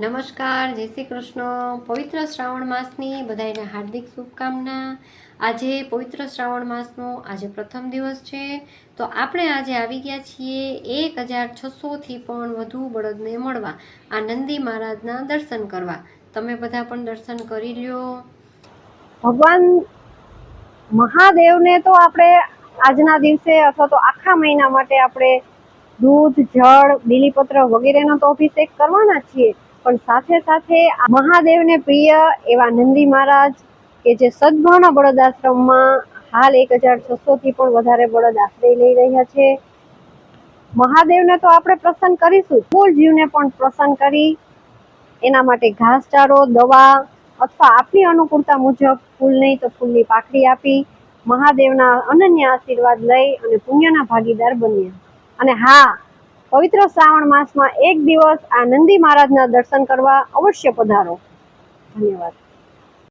નમસ્કાર, જય શ્રી કૃષ્ણ. પવિત્ર શ્રાવણ માસની બધાને હાર્દિક શુભકામના. આજે પવિત્ર શ્રાવણ માસનો આજે પ્રથમ દિવસ છે. તો આપણે આજે આવી ગયા છીએ એક હજાર છસોથી પણ વધુ બળદને મળવા, આ નંદી મહારાજના દર્શન કરવા. તમે બધા પણ દર્શન કરી લ્યો. ભગવાન મહાદેવને તો આપણે આજના દિવસે અથવા તો આખા મહિના માટે આપણે દૂધ, જળ, બીલીપત્ર વગેરેનો તો અભિષેક કરવાના છીએ. પણ સાથે સાથે મહાદેવને પ્રિય એવા નંદી મહારાજ કે જે સદભાવના બળદ આશ્રમમાં હાલ એક હજાર છસો થી પણ વધારે બળદ આશ્રય લઈ રહ્યા છે. મહાદેવને તો આપણે પ્રસન્ન કરીશું. કુલ જીવને પણ પ્રસન્ન કરી એના માટે ઘાસચારો, દવા અથવા આપની અનુકૂળતા મુજબ ફૂલ નહીં તો ફૂલની પાખડી આપી મહાદેવના અનન્ય આશીર્વાદ લઈ અને પુણ્યના ભાગીદાર બન્યા. અને હા પવિત્ર શ્રાવણ માસમાં એક દિવસ આ નંદી મહારાજના દર્શન કરવા અવશ્ય પધારો. ધન્યવાદ.